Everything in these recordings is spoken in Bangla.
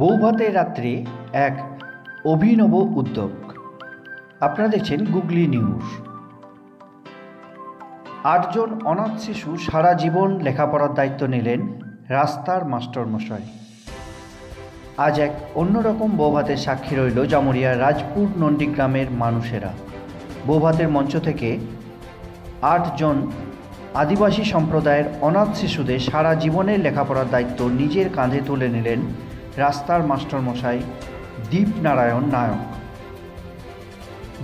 বৌভাতের রাত্রে এক অভিনব উদ্যোগ। আপনারা দেখছেন গুগলি নিউজ। আটজন অনাথ শিশু সারা জীবন লেখাপড়ার দায়িত্ব নিলেন রাস্তার মাস্টারমশাই। আজ এক অন্যরকম বৌভাতের সাক্ষী রইল জামুরিয়ার রাজপুর নন্দীগ্রামের মানুষেরা। বৌভাতের মঞ্চ থেকে আটজন আদিবাসী সম্প্রদায়ের অনাথ শিশুদের সারা জীবনের লেখাপড়ার দায়িত্ব নিজের কাঁধে তুলে নিলেন রাস্তার মাস্টারমশাই দীপনারায়ণ নায়ক।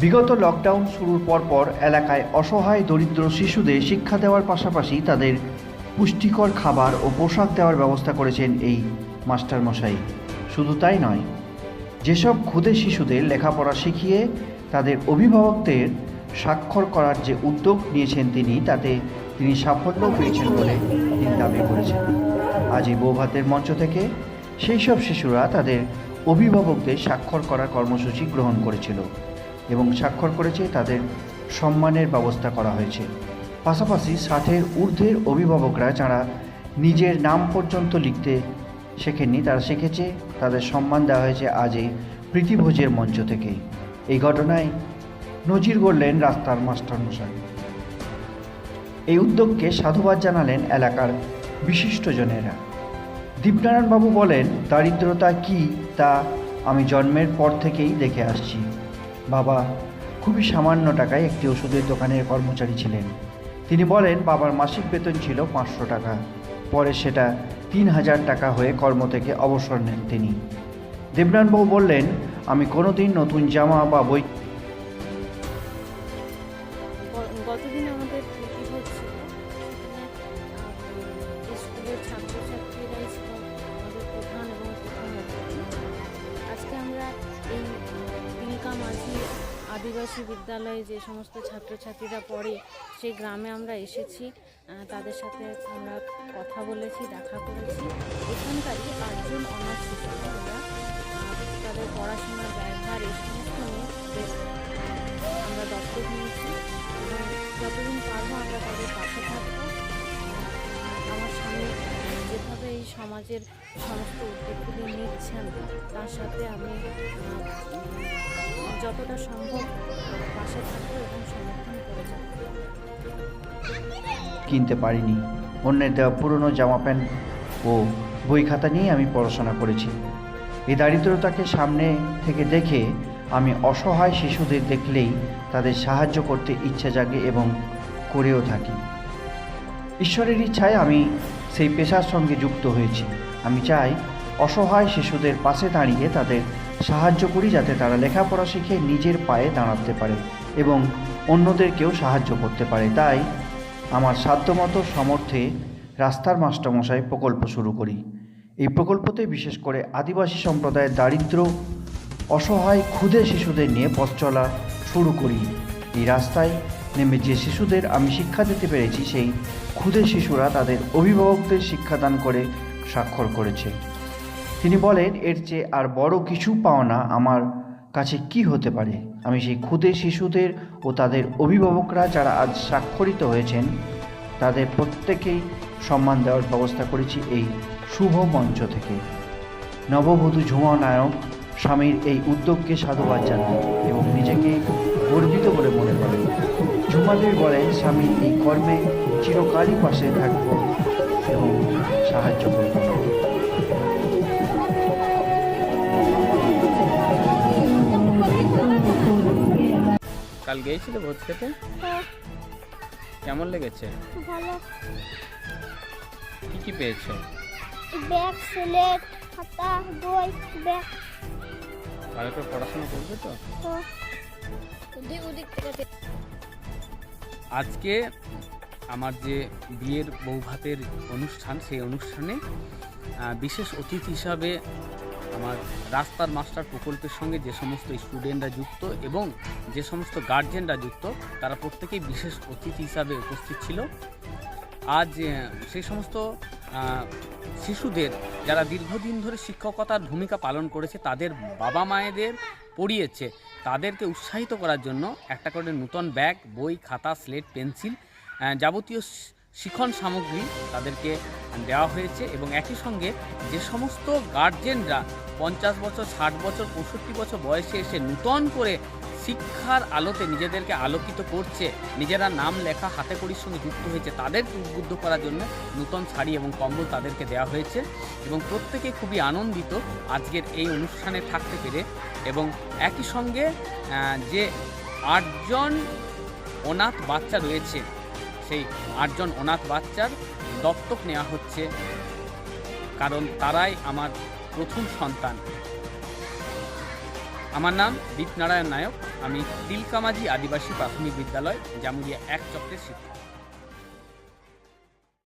বিগত লকডাউন শুরুর পরপর এলাকায় অসহায় দরিদ্র শিশুদের শিক্ষা দেওয়ার পাশাপাশি তাদের পুষ্টিকর খাবার ও পোশাক দেওয়ার ব্যবস্থা করেছেন এই মাস্টারমশাই। শুধু তাই নয়, যেসব ক্ষুদে শিশুদের লেখাপড়া শিখিয়ে তাদের অভিভাবকদের স্বাক্ষর করার যে উদ্যোগ নিয়েছেন তিনি, তাতে তিনি সাফল্য পেয়েছেন বলে তিনি দাবি করেছেন। আজ এই বৌভাতের মঞ্চ থেকে সেই সব শিশুরা তাদের অভিভাবকদের স্বাক্ষর করার কর্মসূচি গ্রহণ করেছিল এবং স্বাক্ষর করেছে তাদের সম্মানের ব্যবস্থা করা হয়েছে। পাশাপাশি ষাটের ঊর্ধ্বের অভিভাবকরা যারা নিজের নাম পর্যন্ত লিখতে শেখেননি, তারা শিখেছে, তাদের সম্মান দেওয়া হয়েছে আজ এই প্রীতিভোজের মঞ্চ থেকে। এই ঘটনায় নজির গড়লেন রাস্তার মাস্টারমশাই। এই উদ্যোগকে সাধুবাদ জানালেন এলাকার বিশিষ্টজনেরা। দীপনারায়ণবাবু বলেন, দারিদ্রতা কি তা আমি জন্মের পর থেকেই দেখে আসছি। বাবা খুবই সামান্য টাকায় একটি ওষুধের দোকানের কর্মচারী ছিলেন। তিনি বলেন, বাবার মাসিক বেতন ছিল পাঁচশো টাকা। পরে সেটা তিন হাজার টাকা হয়ে কর্ম থেকে অবসর নেন তিনি। দেবনারায়ণবাবু বললেন, আমি কোনোদিন নতুন জামা বা বই আদিবাসী বিদ্যালয়ে যে সমস্ত ছাত্রছাত্রীরা পড়ে, সেই গ্রামে আমরা এসেছি। তাদের সাথে আমরা কথা বলেছি, দেখা করেছি। এখানকারই আটজন শিশু আমরা তাদের পড়াশোনার ব্যবহার এই সমস্ত আমরা দত্তক নিয়েছি যতদিন পারব আমরা তাদের পাশে থাকব। আমার যেভাবে এই সমাজের সমস্ত উদ্যোগগুলি নিচ্ছেন, তার সাথে আমি যতটা সম্ভব পাশে থাকব এবং সমর্থন করে কিনতে পারিনি। অন্যের দেওয়া পুরনো জামা প্যান্ট ও বই খাতা নিয়ে আমি পড়াশোনা করেছি। এই দারিদ্রতাকে সামনে থেকে দেখে আমি অসহায় শিশুদের দেখলেই তাদের সাহায্য করতে ইচ্ছা জাগে এবং করেও থাকি। ঈশ্বরের ইচ্ছায় আমি সেই পেশার সঙ্গে যুক্ত হয়েছি। আমি চাই অসহায় শিশুদের পাশে দাঁড়িয়ে তাদের সাহায্য করি যাতে তারা লেখাপড়া শিখে নিজের পায়ে দাঁড়াতে পারে এবং অন্যদেরকেও সাহায্য করতে পারে। তাই আমার সাধ্যমতো সমর্থে রাস্তার মাস্টারমশাই প্রকল্প শুরু করি। এই প্রকল্পতে বিশেষ করে আদিবাসী সম্প্রদায়ের দারিদ্র, অসহায়, ক্ষুদে শিশুদের নিয়ে পথ চলা শুরু করি। এই রাস্তায় নেমে যে শিশুদের আমি শিক্ষা দিতে পেরেছি, সেই ক্ষুদে শিশুরা তাদের অভিভাবকদের শিক্ষাদান করে স্বাক্ষর করেছে। তিনি বলেন, এর চেয়ে আর বড় কিছু পাওনা আমার কাছে কি হতে পারে? আমি সেই ক্ষুদে শিশুদের ও তাদের অভিভাবকরা যারা আজ স্বাক্ষরিত হয়েছেন, তাদের প্রত্যেকেই সম্মান দেওয়ার ব্যবস্থা করেছি এই শুভ মঞ্চ থেকে। নববধূ ঝুমা নায়ক স্বামীর এই উদ্যোগকে সাধুবাদ জানান এবং নিজেকে গর্বিত বলে মনে করেন। ঝুমাদেবী বলেন স্বামীর এই কর্মে চিরকালই পাশে থাকব এবং সাহায্য করব। কাল গিয়েছিলে ভোজ খেতে? হ্যাঁ। কেমন লেগেছে? ভালো। কি কি পেয়েছ? ব্যাগ সিলেট খাতা বই ব্যাগ। ভালো করে পড়াশোনা করবে তো? ওদিক ওদিক থেকে আজকে আমার যে বিয়ের বৌভাতের অনুষ্ঠান, সেই অনুষ্ঠানে বিশেষ অতিথি হিসাবে আমার রাস্তার মাস্টার প্রকল্পের সঙ্গে যে সমস্ত স্টুডেন্টরা যুক্ত এবং যে সমস্ত গার্জেনরা যুক্ত, তারা প্রত্যেকেই বিশেষ অতিথি হিসাবে উপস্থিত ছিল। আজ সেই সমস্ত শিশুদের, যারা দীর্ঘদিন ধরে শিক্ষকতার ভূমিকা পালন করেছে, তাদের বাবা মায়েদের পড়িয়েছে। তাদেরকে উৎসাহিত করার জন্য একটা করে নূতন ব্যাগ বই খাতা স্লেট পেন্সিল যাবতীয় শিখন সামগ্রী তাদেরকে দেওয়া হয়েছে এবং একই সঙ্গে যে সমস্ত গার্জেনরা পঞ্চাশ বছর, ষাট বছর, পঁয়ষট্টি বছর বয়সে এসে নূতন করে শিক্ষার আলোতে নিজেদেরকে আলোকিত করছে, নিজেরা নাম লেখা, হাতে কড়ির সঙ্গে যুক্ত হয়েছে, তাদেরকে উদ্বুদ্ধ করার জন্য নূতন শাড়ি এবং কম্বল তাদেরকে দেওয়া হয়েছে এবং প্রত্যেকে খুবই আনন্দিত আজকের এই অনুষ্ঠানে থাকতে পেরে এবং একই সঙ্গে যে আটজন অনাথ বাচ্চা রয়েছে সেই আটজন অনাথ বাচ্চার দত্তক নেওয়া হচ্ছে, কারণ তারাই আমার প্রথম সন্তান। আমার নাম দীপনারায়ণ নায়ক, আমি তিলকামাঝি আদিবাসী প্রাথমিক বিদ্যালয়, জামুরিয়া এক চক্রের শিক্ষক।